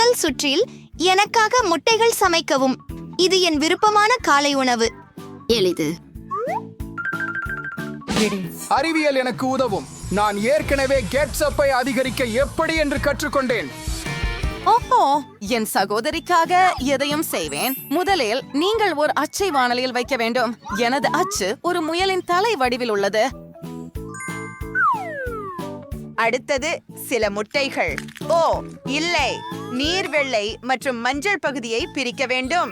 முதல் சுற்றில் எனக்காக முட்டைகள் சமைக்கவும். இது என் விருப்பமான காலை உணவு. எளிது. அறிவியல் எனக்கு உதவும். நான் ஏற்கனவே கெட்ஸப்பை அதிகரிக்க எப்படி என்று கற்றுக்கொண்டேன். ஓஹோ என் சகோதரிக்காக எதையும் செய்வேன். முதலில் நீங்கள் ஒரு அச்சை வாணலியில் வைக்க வேண்டும். எனது அச்சு ஒரு முயலின் தலை வடிவில் உள்ளது. அடுத்தது சில முட்டைகள். ஓ இல்லை. நீர் வெள்ளை மற்றும் மஞ்சள் பகுதியை பிரிக்க வேண்டும்.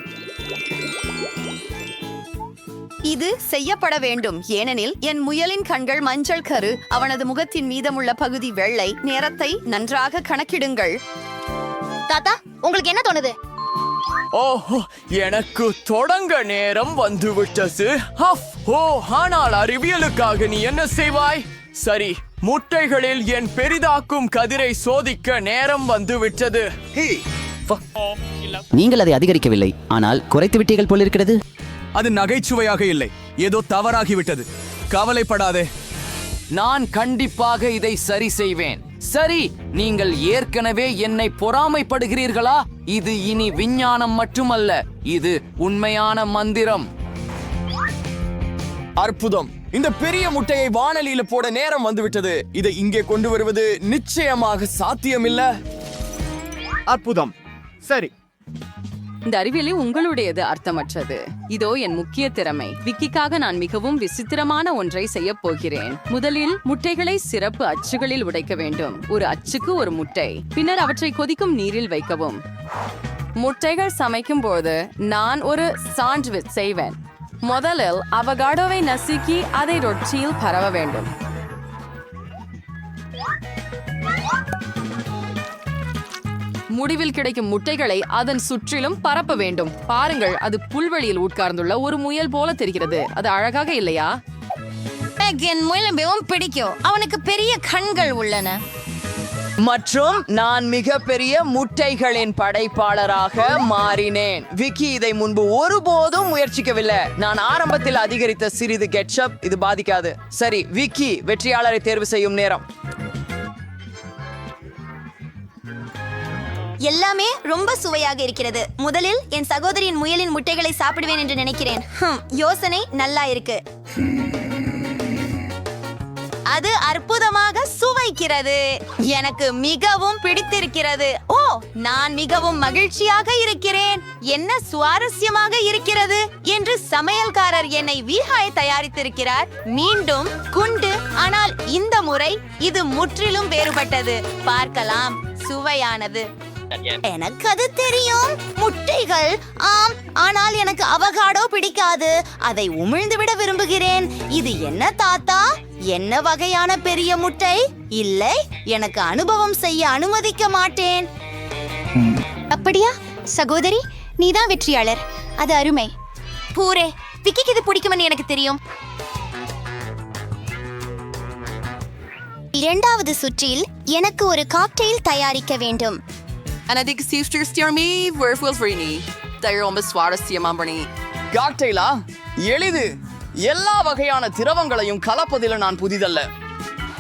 இது செய்யப்பட வேண்டும். ஏனெனில் என் முயலின் கண்கள் மஞ்சள் கரு அவனது முகத்தின் மீதமுள்ள பகுதி வெள்ளை. நேரத்தை நன்றாக கணக்கிடுங்கள். தாத்தா உங்களுக்கு என்ன தோணுது? ஓஹோ எனக்கு தொடங்க நேரம் வந்துவிட்டது. ஹஃப் ஓ ஆனால் அறிவியலுக்காக நீ என்ன செய்வாய்? சரி முட்டைகளில் என் பெரிதாக்கும் கதிரை சோதிக்க நேரம் வந்துவிட்டது. நீங்கள் அதை அதிகரிக்கவில்லை ஆனால் குறைத்து விட்டீர்கள் போலிருக்கிறது அது நகைச்சுவையாக இல்லை. ஏதோ தவறாகிவிட்டது. கவலைப்படாதே. நான் கண்டிப்பாக இதை சரி செய்வேன். சரி நீங்கள் ஏற்கனவே என்னை பொறாமைப்படுகிறீர்களா? இது இனி விஞ்ஞானம் மட்டுமல்ல இது உண்மையான மந்திரம். அற்புதம். இந்த பெரிய முட்டையை வானலியில போட நேரம் வந்துவிட்டது. இதை இங்கே கொண்டு வருவது நிச்சயமாக சாத்தியமில்ல. அற்புதம். சரி. இந்த அறிவியலி உங்களுடையது அர்த்தமற்றது. இதோ என் முக்கிய திறமை. விக்கிக்காக நான் மிகவும் விசித்திரமான ஒன்றை செய்ய போகிறேன். முதலில் முட்டைகளை சிறப்பு அச்சுகளில் உடைக்க வேண்டும். ஒரு அச்சுக்கு ஒரு முட்டை. பின்னர் அவற்றை கொதிக்கும் நீரில் வைக்கவும். முட்டைகள் சமைக்கும் போது நான் ஒரு சாண்ட்விச் செய்வேன். முதலில் அவகாடோவை நசுக்கி அதை ரொட்டியில் பரவ வேண்டும். முடிவில் கிடைக்கும் முட்டைகளை அதன் சுற்றிலும் பரப்ப வேண்டும். பாருங்கள் அது புல்வெளியில் உட்கார்ந்துள்ள ஒரு முயல் போல தெரிகிறது. அது அழகாக இல்லையா? என் முயலும் மிகவும் பிடிக்கும். அவனுக்கு பெரிய கண்கள் உள்ளன. மற்றும் நான் மிகப்பெரிய முட்டைகளின் படைப்பாளராக மாறினேன். விக்கி இதை முன்பு ஒருபோதும் முயற்சிக்கவில்லை. நான் ஆரம்பத்தில் அதிகரித்த சிறிது கெட்சப் இது பாதிக்காது. சரி விக்கி வெற்றியாளரை தேர்வு செய்யும் நேரம். எல்லாமே ரொம்ப சுவையாக இருக்கிறது. முதலில் என் சகோதரியின் முயலின் முட்டைகளை சாப்பிடுவேன் என்று நினைக்கிறேன். யோசனை நல்லா இருக்கு. அது அற்புதமாக சுவைக்கிறது. எனக்கு மிகவும் பிடித்திருக்கிறது. ஓ நான் மிகவும் மகிழ்ச்சியாக இருக்கிறேன். என்ன சுவாரஸ்யமாக இருக்கிறது என்று சமையல்காரர் என்னை வீகாய் தயாரித்திருக்கிறார். மீண்டும் குண்டு ஆனால் இந்த முறை இது முற்றிலும் வேறுபட்டது. பார்க்கலாம் சுவையானது. எனக்கு அது தெரியும். முட்டைகள் ஆம் ஆனால் எனக்கு அவகாடோ பிடிக்காது. அதை உமிழ்ந்து விட விரும்புகிறேன். இது என்ன தாத்தா? என்ன வகையான பெரிய முட்டை? இல்லை எனக்கு அனுபவம் செய்ய அனுமதிக்க மாட்டேன். அப்படியா? சகோதரி நீதான் வெற்றியாளர். அது அருமை. பூரே விக்கிக்கு இது பிடிக்கும்னு எனக்கு தெரியும். இரண்டாவது சுற்றில் எனக்கு ஒரு காக்டெயில் தயாரிக்க வேண்டும். அனதிக்கு சீஸ்டர் ஸ்டியர்மி வேர்ஃபுல் ஃப்ரீனி தயிரோம்ப சுவாரஸ்யமாம்பணி காக்டெயிலா எளிது. எல்லா வகையான திரவங்களையும் கலப்பதில் நான் புதிதல்ல.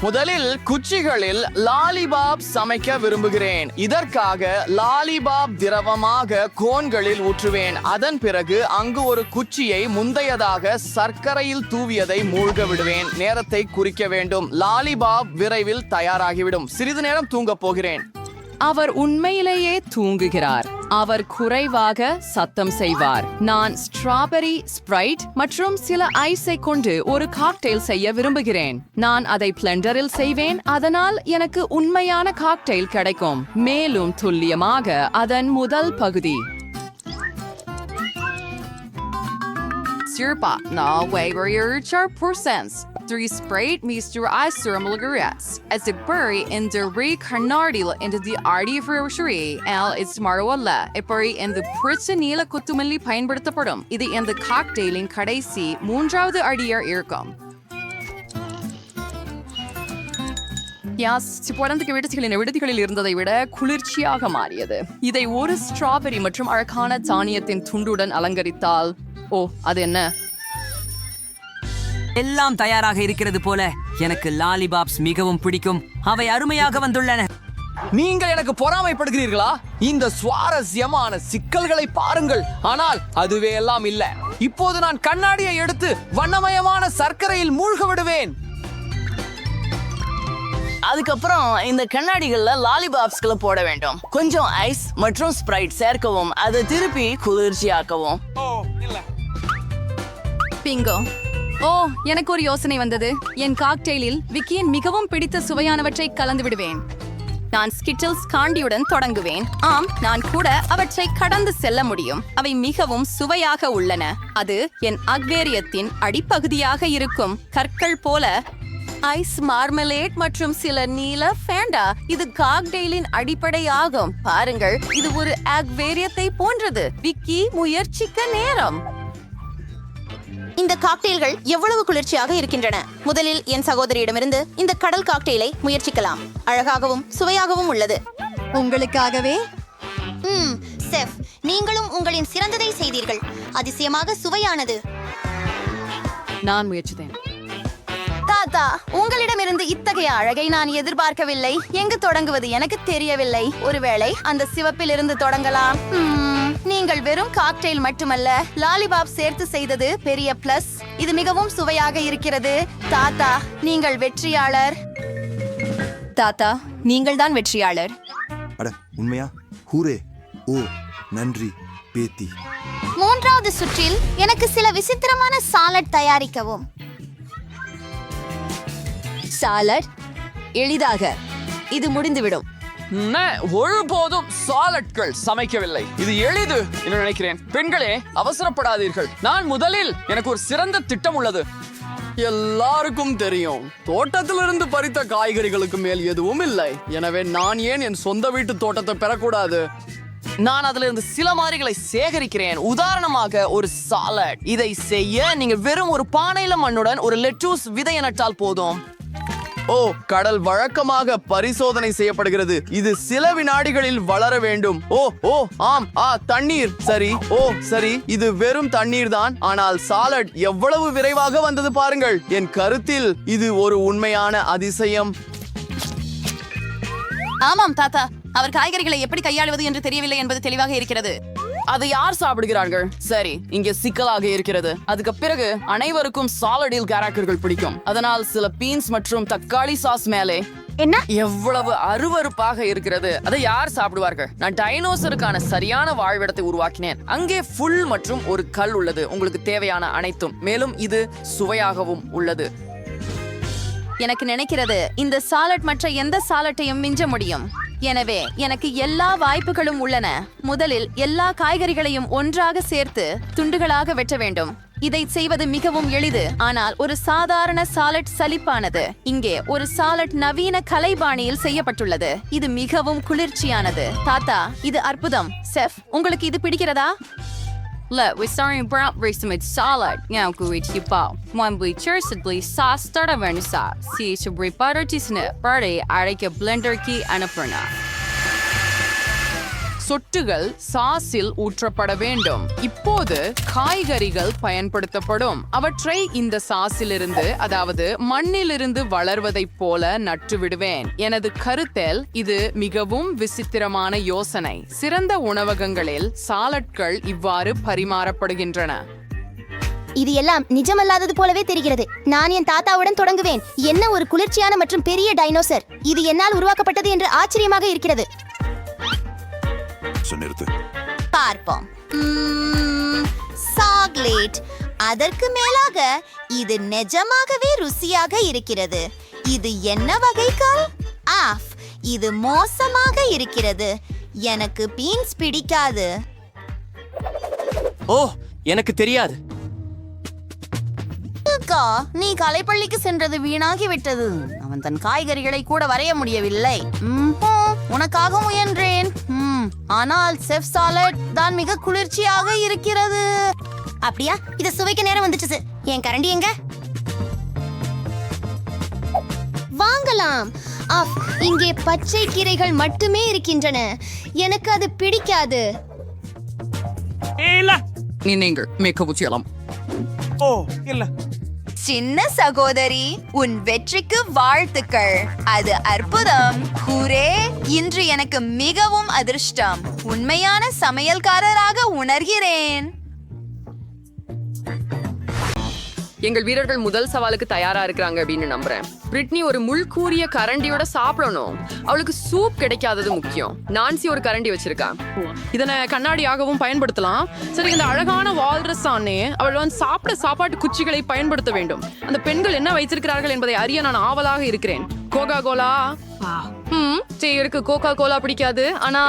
முதலில் குச்சிகளில் லாலிபாப் சமைக்க விரும்புகிறேன். இதற்காக லாலிபாப் திரவமாக கோன்களில் ஊற்றுவேன். அதன் பிறகு அங்கு ஒரு குச்சியை முந்தையதாக சர்க்கரையில் தூவியதை மூழ்க விடுவேன். நேரத்தை குறிக்க வேண்டும். லாலிபாப் விரைவில் தயாராகிவிடும். சிறிது நேரம் தூங்கப் போகிறேன். அவர் உண்மையிலேயே தூங்குகிறார். அவர் குறைவாக சத்தம் செய்வார். நான் ஸ்ட்ராபெரி ஸ்ப்ரைட் மற்றும் சில ஐஸை கொண்டு ஒரு காக்டெயில் செய்ய விரும்புகிறேன். நான் அதை பிளெண்டரில் செய்வேன். அதனால் எனக்கு உண்மையான காக்டெயில் கிடைக்கும். மேலும் துல்லியமாக அதன் முதல் பகுதி Sirpa, na waver char percents. Three sprayed Mr. Icer Mulgarias. As a bury in the recarnardil into the arty fruitery, L is Marwala, a bury in the Pritsanila Kutumali பயன்படுத்தப்படும் இது இந்த காக்டெயிலின் கடைசி மூன்றாவது அடியா Irkum. யாஸ் பிறந்துக்கு விடுதிகளின் விடுதிகளில் இருந்ததை விட குளிர்ச்சியாக மாறியது இதை ஒரு ஸ்ட்ராபெரி மற்றும் அழகான தானியத்தின் துண்டுடன் அலங்கரித்தால் ஓ அது என்ன? எல்லாம் தயாராக இருக்கிறது போல எனக்கு லாலிபாப்ஸ் மிகவும் பிடிக்கும். அவை அருமையாக வந்துள்ளன. நீங்கள் எனக்கு பொறாமைப்படுகிறீர்களா? இந்த சுவாரஸ்யமான சிக்கல்களை பாருங்கள். ஆனால் அதுவே எல்லாம் இல்ல. இப்போது நான் கண்ணாடியை எடுத்து வண்ணமயமான சர்க்கரையில் மூழ்க விடுவேன். அதுக்கப்புறம் இந்த கண்ணாடிகள்ல லாலிபாப்ஸ்களை போட வேண்டும். கொஞ்சம் ஐஸ் மற்றும் ஸ்ப்ரைட் சேர்க்கவும் அதை திருப்பி குளிர்ச்சியாக்கவும். பிங்கோ. ஓ எனக்கு ஒரு யோசனை வந்தது. என் காக்டெயிலில் விக்கியின் மிகவும் பிடித்த சுவையானவற்றை கலந்து விடுவேன். நான் ஸ்கிட்டில்ஸ் காண்டியுடன் தொடங்குவேன். ஆம் நான் கூட அவற்றை கடந்து செல்ல முடியும். அவை மிகவும் சுவையாக உள்ளன. அது என் அக்வேரியத்தின் அடிப்பகுதியாக இருக்கும். கற்கள் போல ஐஸ் மார்மலேட் மற்றும் சில நீல ஃபேண்டா. இது காக்டெயிலின் அடிப்படை ஆகும் பாருங்கள் இது ஒரு அக்வேரியத்தை போன்றது. விக்கி முயற்சிக்க நேரம். இந்த காக்டெயில்கள் எவ்வளவு குளிர்ச்சியாக இருக்கின்றன? முதலில் என் சகோதரியிடமிருந்து இந்த கடல் காக்டெயிலை முயற்சிக்கலாம். அழகாகவும் சுவையாகவும் உள்ளது. உங்களுக்காகவே? ம் செஃப் நீங்களும் உங்களின் சிறந்ததை செய்தீர்கள். அதிசயமாக சுவையானது. நான் முயற்சித்தேன். தாத்தா உங்களிடமிருந்து இத்தகைய அழகை நான் எதிர்பார்க்கவில்லை. எங்கு தொடங்குவது எனக்கு தெரியவில்லை. ஒருவேளை அந்த சிவப்பில் இருந்து தொடங்கலாம் நீங்கள் வெறும் காக்டெயில் மட்டுமல்ல லாலிபாப் சேர்த்து செய்தது பெரிய பிளஸ் இது மிகவும் சுவையாக இருக்கிறது. தாத்தா நீங்கள் வெற்றியாளர். தாத்தா நீங்கள் தான் வெற்றியாளர். அட உண்மையா? ஹூரே. ஓ நன்றி பேத்தி. மூன்றாவது சுற்றில் எனக்கு சில விசித்திரமான சாலட் தயாரிக்கவும். சாலட்? எளிதாக. இது முடிந்துவிடும். ஒருபோதும் சாலட்கள் சமைக்கவில்லை. இது எளிது என்று நினைக்கிறேன். பெண்களே அவசரப்படாதீர்கள். நான் முதலில் எனக்கு ஒரு சிறந்த திட்டம் உள்ளது. எல்லாருக்கும் தெரியும். தோட்டத்திலிருந்து பறித்த காய்கறிகளுக்கு மேல் எதுவும் இல்லை. எனவே நான் ஏன் என் சொந்த வீட்டு தோட்டத்தை பெறக்கூடாது? நான் அதுல இருந்து சில மாதிரிகளை சேகரிக்கிறேன். உதாரணமாக ஒரு சாலட் இதை செய்ய நீங்க வெறும் ஒரு பானையில மண்ணுடன் ஒரு லெட்டூஸ் விதையை நட்டால் போதும். ஓ கடல் வழக்கமாக பரிசோதனை செய்யப்படுகிறது. இது சில வினாடிகளில் வளர வேண்டும். ஓ ஓ ஆம் ஆ தண்ணீர். சரி ஓ சரி இது வெறும் தண்ணீர் தான். ஆனால் சாலட் எவ்வளவு விரைவாக வந்தது பாருங்கள். என் கருத்தில் இது ஒரு உண்மையான அதிசயம். ஆமாம் தாத்தா. அவர் காய்கறிகளை எப்படி கையாளுவது என்று தெரியவில்லை என்பது தெளிவாக இருக்கிறது. அதை யார் சாப்பிடுகிறார்கள்? சரி இங்கே சிக்கலாக இருக்கிறது. அதுக்கு பிறகு அனைவருக்கும் சாலடில் கேரக்டர்கள் பிடிக்கும். அதனால் சில பீன்ஸ் மற்றும் தக்காளி சாஸ் மேலே என்ன? எவ்வளவு அருவருப்பாக இருக்கிறது. அதை யார் சாப்பிடுவார்கள்? நான் டைனோசருக்கான சரியான வாழ்விடத்தை உருவாக்கினேன். அங்கே ஃபுல் மற்றும் ஒரு கல் உள்ளது. உங்களுக்கு தேவையான அனைத்தும். மேலும் இது சுவையாகவும் உள்ளது. எனக்கு நினைக்கிறது இந்த சாலட் மற்ற எந்த சாலட்டையும் மிஞ்ச முடியும். எனவே எனக்கு எல்லா வாய்ப்புகளும் உள்ளன. முதலில் எல்லா காய்கறிகளையும் ஒன்றாக சேர்த்து துண்டுகளாக வெட்ட வேண்டும். இதை செய்வது மிகவும் எளிது. ஆனால் ஒரு சாதாரண சாலட் சலிப்பானது இங்கே ஒரு சாலட் நவீன கலைபாணியில் செய்யப்பட்டுள்ளது. இது மிகவும் குளிர்ச்சியானது. தாத்தா இது அற்புதம். செஃப் உங்களுக்கு இது பிடிக்கிறதா? Let we start in brown rice with salad, now go eat your bowl. When we choose the sauce, start a vanilla sauce. See, to bring butter to snip, party, add a blender key and a burner. சொட்டுகள் சாஸில் ஊற்றப்பட வேண்டும். இப்போது காய்கறிகள் பயன்படுத்தப்படும். அவற்றை இந்த சாஸிலிருந்து அதாவது மண்ணிலிருந்து வளர்வதைப் போல நட்டு விடுவேன். எனது கருத்தில் இது மிகவும் விசித்திரமான யோசனை. சிறந்த உணவகங்களில் சாலட்கள் இவ்வாறு பரிமாறப்படுகின்றன. இது எல்லாம் நிஜமல்லாதது போலவே தெரிகிறது. நான் என் தாத்தாவுடன் தொடங்குவேன். என்ன ஒரு குளிர்ச்சியான மற்றும் பெரிய டைனோசர். இது என்னால் உருவாக்கப்பட்டது என்று ஆச்சரியமாக இருக்கிறது. நிறுத்து. பார்ப்போம். சாக்லேட் அதற்கு மேலாக இது நிஜமாகவே ருசியாக இருக்கிறது. இது என்ன வகை கால்? ஆஃப். இது மோசமாக இருக்கிறது. எனக்கு பீன்ஸ் பிடிக்காது. ஓ எனக்கு தெரியாது. அக்கா நீ கலைப்பள்ளிக்கு சென்றது வீணாகி விட்டது அவன் தன் காய்கறிகளை கூட வரைய முடியவில்லை. உனக்காக முயன்றேன். ம், ஆனால் செஃப் சாலட் தான் மிக குளிர்ச்சியாக இருக்கிறது. அப்படியா? இத சுவைக்க நேரம் வந்துச்சு என் கரண்டி எங்க? வாங்கலாம். ஆஃப் இங்கே பச்சை கீரைகள் மட்டுமே இருக்கின்றன. எனக்கு அது பிடிக்காது. நீங்கள் மிக உச்சியலாம் ஓ இல்ல. சின்ன சகோதரி உன் வெற்றிக்கு வாழ்த்துக்கள். அது அற்புதம். ஹூரே. இன்று எனக்கு மிகவும் அதிர்ஷ்டம். உண்மையான சமையல்காரராக உணர்கிறேன். எங்கள் வீரர்கள் முதல் சவாலுக்கு தயாரா இருக்கிறாங்க அப்படின்னு நம்புறேன். பிரிட்னி ஒரு முள்கூறிய கரண்டியோட சாப்பிடணும். அவளுக்கு சூப் கிடைக்காதது முக்கியம். நான்சி ஒரு கரண்டி வச்சிருக்கா. இதனை கண்ணாடியாகவும் பயன்படுத்தலாம். சரி இந்த அழகான வால்ரஸ் ஆனே அவள் வந்து சாப்பிட சாப்பாட்டு குச்சிகளை பயன்படுத்த வேண்டும். அந்த பெண்கள் என்ன வைத்திருக்கிறார்கள் என்பதை அறிய நான் ஆவலாக இருக்கிறேன். கோகா கோலா ம் செய்யறதுக்கு கோகா கோலா பிடிக்காது. ஆனா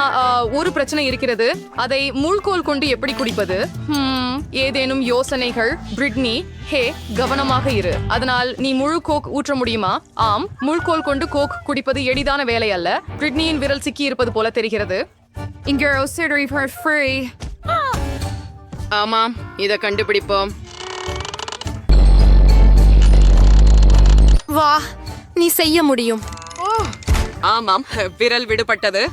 ஒரு பிரச்சனை இருக்கிறது. அதை முள்கோல் கொண்டு எப்படி குடிப்பது? ம், ஏதேனும் யோசனைகள்? பிரிட்னி ஹே கவனமாக இரு. அதனால் நீ முழு கோக் ஊற்ற முடியுமா? ஆம் முள்கோல் கொண்டு கோக் குடிப்பது எளிதான வேலை அல்ல. பிரிட்னியின் விரல் சிக்கி இருப்பது போல தெரிகிறது. ஆமாம் இதை கண்டுபிடிப்போம். வா நீ செய்ய முடியும். ஆமாம் விரல் விடுபட்டது.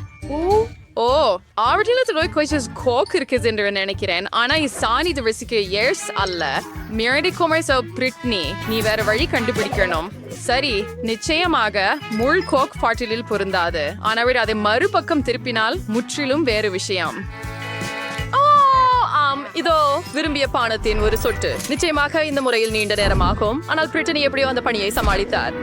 ஓ ஆர்டினல் கொஞ்சம் கோக் இருக்குது என்று நினைக்கிறேன். ஆனா இசானி இது ரிசிக்கு இயர்ஸ் அல்ல. மிரடி கொமர்ஸ் பிரிட்னி நீ வேற வழி கண்டுபிடிக்கணும். சரி நிச்சயமாக முள் கோக் பாட்டிலில் பொருந்தாது. ஆனால் அதை மறுபக்கம் திருப்பினால் முற்றிலும் வேறு விஷயம். ஓ, ஆம் இதோ விரும்பிய பானத்தின் ஒரு சொட்டு. நிச்சயமாக இந்த முறையில் நீண்ட நேரமாகும். ஆனால் பிரிட்டனி எப்படியோ அந்த பணியை சமாளித்தார்.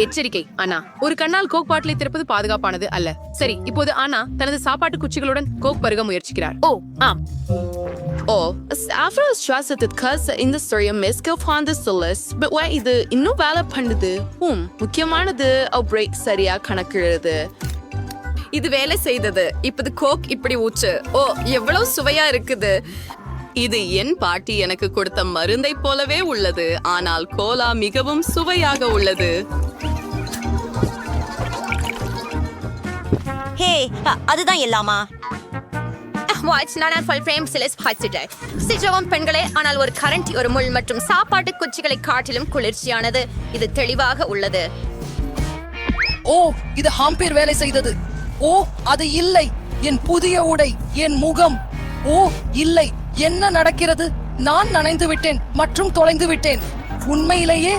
எச்சரிக்கை அண்ணா. ஒரு கண்ணால் கோக் பாட்டிலை திறப்பது பாதுகாப்பானது அல்ல. சரி இப்போது அண்ணா தனது சாப்பாட்டு குச்சிகளுடன் கோக் பருக முயற்சிக்கிறார். ஓ ஆம். ஓ after சுவாசத்திற்கு இந்த ஸ்டோரியை மிஸ்க ஃபாந்த சொல்லஸ் பட் why இது இன்னும் வேலை பண்ணுது? ஹம் முக்கியமானது அவ் பிரேக் சரியா கணக்கிடுறது இது வேலை செய்தது. இப்போது கோக் இப்படி ஊற்று. ஓ எவ்வளவு சுவையா இருக்குது. இது என் பாட்டி எனக்கு கொடுத்த மருந்தை போலவே உள்ளது. ஆனால் கோலா மிகவும் சுவையாக உள்ளது. ஹே அதுதான் எல்லாமா? சிஜவம் பெண்களே ஆனால் ஒரு கரண்டி ஒரு முள் மற்றும் சாப்பாட்டு குச்சிகளை காட்டிலும் குளிர்ச்சியானது. இது தெளிவாக உள்ளது. ஓ இது ஹாம்பேர் வேலை செய்தது. ஓ அது இல்லை. என் புதிய உடை என் முகம். ஓ இல்லை. என்ன நடக்கிறது? நான் நனைந்து விட்டேன் மற்றும் தொலைந்து விட்டேன். உண்மையிலேயே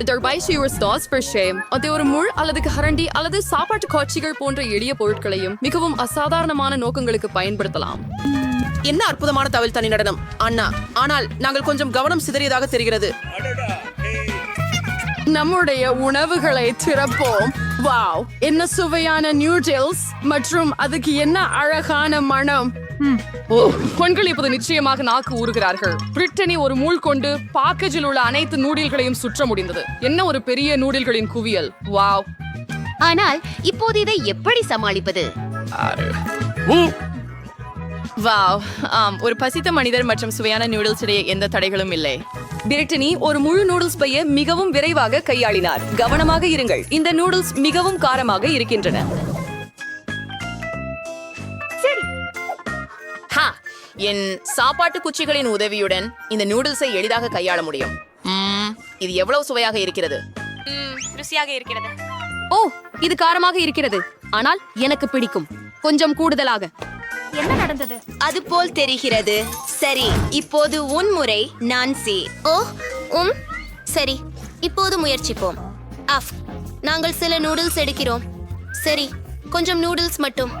தர்பாய்ச்சி ஒரு ஸ்டாஸ் per shame. அது ஒரு முள் அல்லது கரண்டி அல்லது சாப்பாட்டு காட்சிகள் போன்ற எளிய பொருட்களையும் மிகவும் அசாதாரணமான நோக்கங்களுக்கு பயன்படுத்தலாம் என்ன அற்புதமான தவில் தனி நடனம் அண்ணா ஆனால் நாங்கள் கொஞ்சம் கவனம் சிதறியதாக தெரிகிறது நம்முடைய உணவுகளை திறப்போம் வாவ் என்ன சுவையான நியூடில்ஸ் மற்றும் அதுக்கு என்ன அழகான மனம் பெண்கள் இப்போது நிச்சயமாக நாக்கு ஊறுகிறார்கள். பிரிட்டனி ஒரு மூள் கொண்டு பாக்கேஜில் உள்ள அனைத்து நூடில்களையும் சுற்ற முடிந்தது. என்ன ஒரு பெரிய நூடில்களின் குவியல்? வாவ். ஆனால் இப்போது இதை எப்படி சமாளிப்பது? வாவ். ஆம் ஒரு பசித்த மனிதர் மற்றும் சுவையான நூடுல்ஸ் இடையே எந்த தடைகளும் இல்லை. பிரிட்டனி ஒரு முழு நூடுல்ஸ் பைய மிகவும் விரைவாக கையாளினார். கவனமாக இருங்கள். இந்த நூடுல்ஸ் மிகவும் காரமாக இருக்கின்றன. என் சாப்பாட்டு குச்சிகளின் உதவியுடன் இந்த நூடுல்ஸை எளிதாக கையாள முடியும். ம்ம், இது எவ்வளவு சுவையாக இருக்கிறது? ஓ இது காரமாக இருக்கிறது. ஆனால் எனக்கு பிடிக்கும். கொஞ்சம் கூடுதலாக. அது போல் தெரிகிறது. சரி இப்போது உன் முறை நான்சி. ஓ உம். சரி இப்போது முயற்சிப்போம். அஃப் நாங்கள் சில நூடுல்ஸ் எடுக்கிறோம். சரி கொஞ்சம் நூடுல்ஸ் மட்டும்.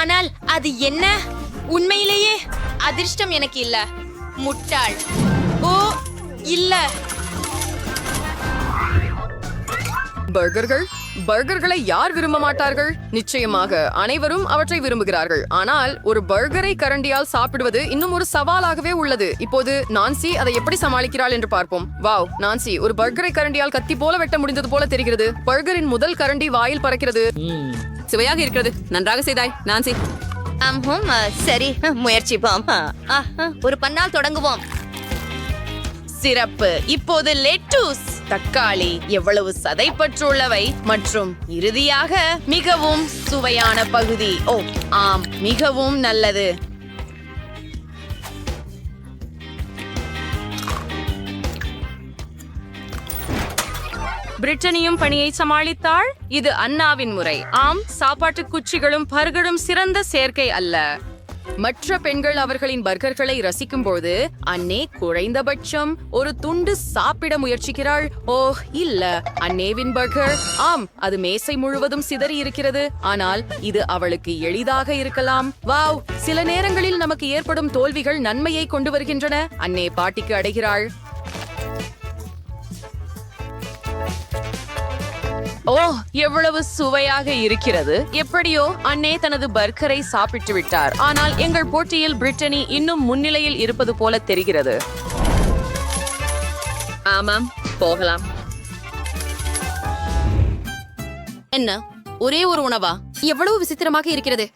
ஆனால் அது என்ன? உண்மையிலேயே அதிர்ஷ்டம் எனக்கு இல்ல. முட்டாள். ஓ இல்ல. பர்கர்கள்? பர்கர்களை யார் விரும்ப மாட்டார்கள்? நிச்சயமாக அனைவரும் அவற்றை விரும்புகிறார்கள். ஆனால் ஒரு பர்கரை கரண்டியால் சாப்பிடுவது இன்னும் ஒரு சவாலாகவே உள்ளது. இப்போது நான்சி அதை எப்படி சமாளிக்கிறாள் என்று பார்ப்போம். வாவ் நான்சி ஒரு பர்கரை கரண்டியால் கத்தி போல வெட்ட முடிந்தது போல தெரிகிறது. பர்கரின் முதல் கரண்டி வாயில் பறக்கிறது. சுவையாக இருக்கிறது. நன்றாக செய்தாய் நான்சி. ஆமாம் uh, சரி முயற்சிப்போம் பாம். ஒரு பன்னால் தொடங்குவோம். சிறப்பு. இப்போது லெட்டூஸ். தக்காளி எவ்வளவு சதைப்பற்றுள்ளவை மற்றும் இறுதியாக மிகவும் சுவையான பகுதி. ஓ ஆம் மிகவும் நல்லது. பிரிட்டனியும் பணியை சமாளித்தாள். இது அண்ணாவின் முறை. ஆம் சாப்பாட்டு குச்சிகளும் பர்கரும் சிறந்த சேர்க்கை அல்ல. மற்ற பெண்கள் அவர்களின் பர்கர்களை ரசிக்கும்போது அன்னே குறைந்தபட்சம் ஒரு துண்டு சாப்பிட முயற்சிக்கிறாள். ஓ இல்ல அன்னேவின் பர்கர். ஆம் அது மேசை முழுவதும் சிதறி இருக்கிறது. ஆனால் இது அவளுக்கு எளிதாக இருக்கலாம். வாவ் சில நேரங்களில் நமக்கு ஏற்படும் தோல்விகள் நன்மையை கொண்டு வருகின்றன. அன்னே பாட்டிக்கு அடைகிறாள். ஓ எவ்வளவு சுவையாக இருக்கிறது. எப்படியோ அன்னே தனது பர்கரை சாப்பிட்டு விட்டார். ஆனால் எங்கள் போட்டியில் பிரிட்டனி இன்னும் முன்னிலையில் இருப்பது போல தெரிகிறது. ஆமாம் போகலாம். என்ன ஒரே ஒரு உணவா? எவ்வளவு விசித்திரமாக இருக்கிறது.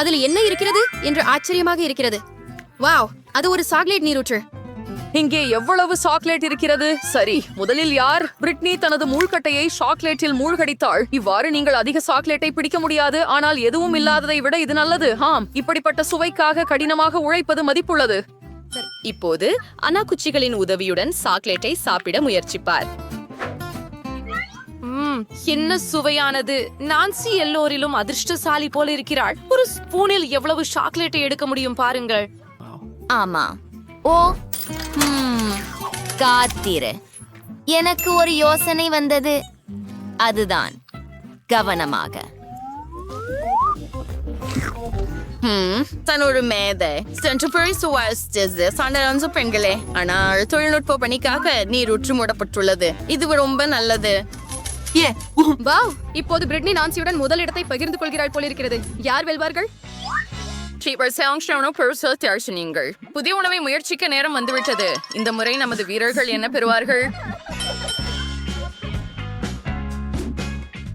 அதில் என்ன இருக்கிறது என்று ஆச்சரியமாக இருக்கிறது. வாவ் அது ஒரு சாக்லேட் நீரூற்று. இங்கே எவ்வளவு சாக்லேட் இருக்கிறது? சரி முதலில் யார் பிரிட்னி தனது மூழ்கட்டையை சாக்லேட்டில் மூழ்கடித்தாள்? இவ்வாறு நீங்கள் அதிக சாக்லேட்டை பிடிக்க முடியாது ஆனால் எதுவும் இல்லாததை விட இது நல்லது. ஆம் இப்படிப்பட்ட சுவைக்காக கடினமாக உழைப்பது மதிப்புள்ளது. இப்போது அனாக்குச்சிகளின் உதவியுடன் சாக்லேட்டை சாப்பிட முயற்சிப்பார். என்ன சுவையானது. நான்சி எல்லோரிலும் அதிர்ஷ்டசாலி போல இருக்கிறாள். ஒரு ஸ்பூனில் எவ்வளவு சாக்லேட்டை எடுக்க முடியும் பாருங்கள். ஆமா. ஓ காத்திரு. எனக்கு ஒரு யோசனை வந்தது. அதுதான் கவனமாக. தன்னோட தன் ஒரு மேதை சென்ட்ரபரி சுவாஸ்டிஸ் பெண்களே. ஆனால் தொழில்நுட்ப பணிக்காக நீரூற்று மூடப்பட்டுள்ளது. இது ரொம்ப நல்லது. வாவ் இப்போது பிரிட்னி நான்சியுடன் முதல் இடத்தை பகிர்ந்து கொள்கிறாள் போலிருக்கிறது. யார் வெல்வார்கள்? நீங்கள் புதிய உணவை முயற்சிக்க நேரம் வந்துவிட்டது இந்த முறை நமது வீரர்கள் என்ன பெறுவார்கள்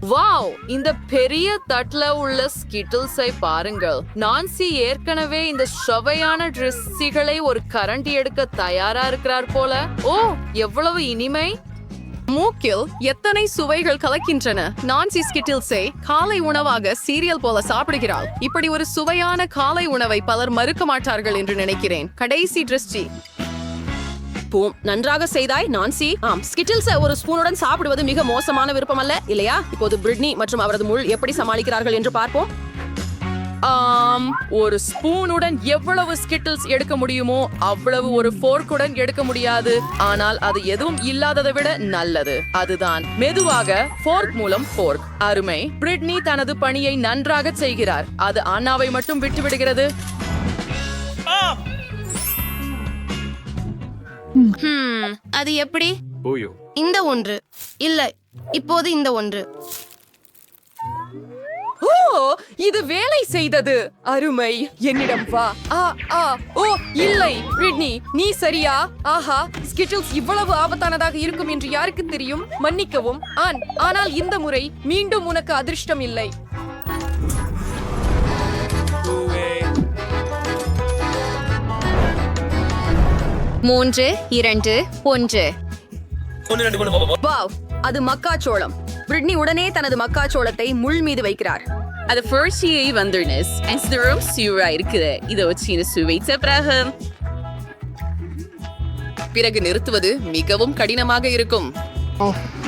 வாவ் இந்த பெரிய தட்டுல உள்ள ஸ்கிட்டில்ஸை பாருங்கள் நான்சி ஏற்கனவே இந்த சுவையான ட்ரெஸ்ஸிகளை ஒரு கரண்டி எடுக்க தயாரா இருக்கிறார் போல ஓ எவ்வளவு இனிமை மூக்கில் எத்தனை சுவைகள் கலக்கின்றன? நான்சி ஸ்கிட்டில்ஸே காலை உணவாக சீரியல் போல சாப்பிடுகிறாள். இப்படி ஒரு சுவையான காலை உணவை பலர் மறுக்க மாட்டார்கள் என்று நினைக்கிறேன். கடைசி திருஷ்டி. போம் நன்றாக செய்தாய் நான்சி ஆம் ஸ்கிட்டில்ஸ் ஒரு ஸ்பூனுடன் சாப்பிடுவது மிக மோசமான விருப்பம் அல்ல இல்லையா? இப்போது பிரிட்னி மற்றும் அவரது முள் எப்படி சமாளிக்கிறார்கள் என்று பார்ப்போம். ஆம் ஒரு ஸ்பூனுடன் எவ்வளவு ஸ்கிட்டில்ஸ் எடுக்க முடியுமோ அவ்வளவு ஒரு ஃபோர்க்குடன் எடுக்க முடியாது. ஆனால் அது எதுவும் இல்லாததை விட நல்லது. அதுதான். மெதுவாக ஃபோர்க் மூலம் ஃபோர்க். அருமை. பிரிட்னி தனது பணியை நன்றாக செய்கிறார். அது அண்ணாவை மட்டும் விட்டு விடுகிறது ஹம், அது எப்படி? இந்த ஒன்று. இல்லை இப்போது இந்த ஒன்று. ஓ இது வேலை செய்தது. அருமை. என்னிடம் வா. ஆ ஆ. ஓ இல்லை. பிரிட்னி நீ சரியா? ஆஹா ஸ்கிட்டில்ஸ் இவ்வளவு ஆபத்தானதாக இருக்கும் என்று யாருக்கு தெரியும்? மன்னிக்கவும். ஆன். ஆனால் இந்த முறை மீண்டும் உனக்கு அதிர்ஷ்டம் இல்லை. மூன்று இரண்டு ஒன்று. வாவ். அது மக்காச்சோளம். பிரிட்னி உடனே தனது மக்காச்சோளத்தை முள் மீது வைக்கிறார். அது ஃபர்ஸ்டியை வந்துருனஸ் அன்சரும் சூரா இருக்குது இதை வச்சு சுவைத்த பிறகு. பிறகு நிறுத்துவது மிகவும் கடினமாக இருக்கும்.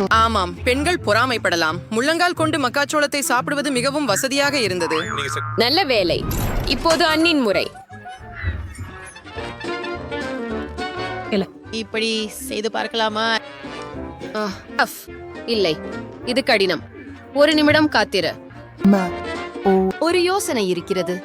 ஆமாம் பெண்கள் பொறாமைப்படலாம். முள்ளங்கால் கொண்டு மக்காச்சோளத்தை சாப்பிடுவது மிகவும் வசதியாக இருந்தது. நல்ல வேலை. இப்போது அண்ணின் முறை. இப்படி செய்து பார்க்கலாமா? இல்லை. இது கடினம். ஒரு நிமிடம் காத்திரு. ஒரு யோசனை இருக்கிறது.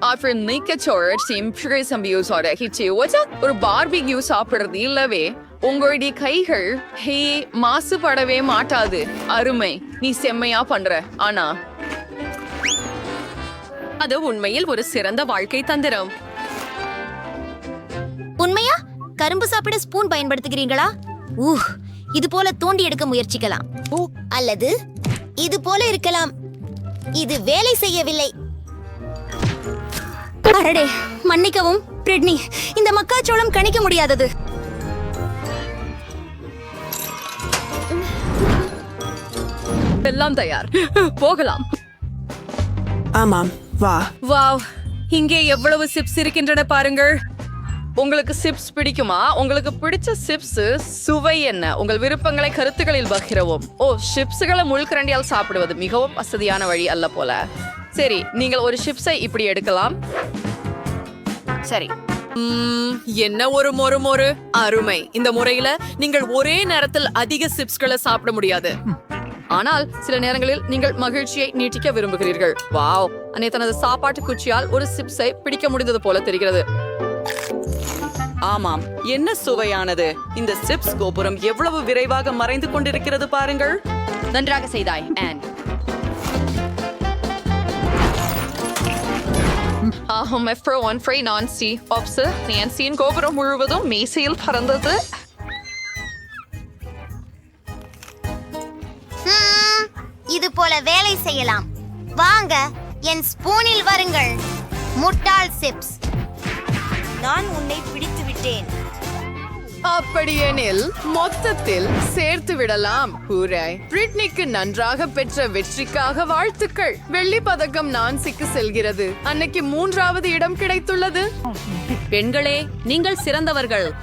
அப்புறம் நீக்கச்சோழ டெம்பரரி சம்பியூஸோட ஹிச்சி. வச்சா ஒரு பார்பிக்யூ சாப்பிடுறது இல்லவே. உங்களுடைய கைகள் ஹே மாசுபடவே மாட்டாது. அருமை. நீ செம்மையா பண்ற. ஆனா. அது உண்மையில் ஒரு சிறந்த வாழ்க்கை தந்திரம். உண்மையா? கரும்பு சாப்பிட ஸ்பூன் பயன்படுத்துகிறீங்களா ஊஹ் இது போல தோண்டி எடுக்க முயற்சிக்கலாம். அல்லது இது போல இருக்கலாம். இது வேலை செய்யவில்லை. அடடே மன்னிக்கவும் பிரிட்னி. இந்த மக்காச்சோளம் கணிக்க முடியாதது. எல்லாம் தயார். போகலாம். ஆமாம் வா. வாவ் இங்கே எவ்வளவு சிப்ஸ் இருக்கின்றன பாருங்கள். உங்களுக்கு சிப்ஸ் பிடிக்குமா? உங்களுக்கு பிடிச்ச சிப்ஸ் சுவை என்ன? உங்கள் விருப்பங்களை கருத்துக்களில் பகிரவும். ஓ சிப்ஸ்களை முள்கரண்டியால் சாப்பிடுவது மிகவும் வசதியான வழி அல்ல போல. சரி நீங்கள் ஒரு சிப்ஸை இப்படி எடுக்கலாம். சரி. என்ன ஒரு மொறு மொறு? அருமை. இந்த முறையில நீங்கள் ஒரே நேரத்தில் அதிக சிப்ஸ்களை சாப்பிட முடியாது. ஆனால் சில நேரங்களில் நீங்கள் மகிழ்ச்சியை நீட்டிக்க விரும்புகிறீர்கள். வாவ்! அன்னை தனது சாப்பாட்டு குச்சியால் ஒரு சிப்ஸை பிடிக்க முடிந்தது போல தெரிகிறது. ஆமாம் என்ன சுவையானது? இந்த சிப்ஸ் கோபுரம் எவ்வளவு விரைவாக மறைந்து கொண்டிருக்கிறது பாருங்கள். நன்றாக செய்தாய் ஆன். ஆஹும் எஃப்ரோ ஒன் ஃப்ரை நான்சி ஆப்ஸ் நான்சியின் கோபுரம் முழுவதும் மேசையில் பறந்தது. இது போல வேலை செய்யலாம். வாங்க என் ஸ்பூனில் வருங்கள். முட்டாள் சிப்ஸ். நான் உன்னை பிடித்து விட்டேன். அப்படியெனில் மொத்தத்தில் சேர்த்து விடலாம் ஹூராய் பிரிட்னிக்கு நன்றாக பெற்ற வெற்றிக்காக வாழ்த்துக்கள். வெள்ளி பதக்கம் நான்சிக்கு செல்கிறது. அன்னைக்கு மூன்றாவது இடம் கிடைத்துள்ளது. பெண்களே நீங்கள் சிறந்தவர்கள்.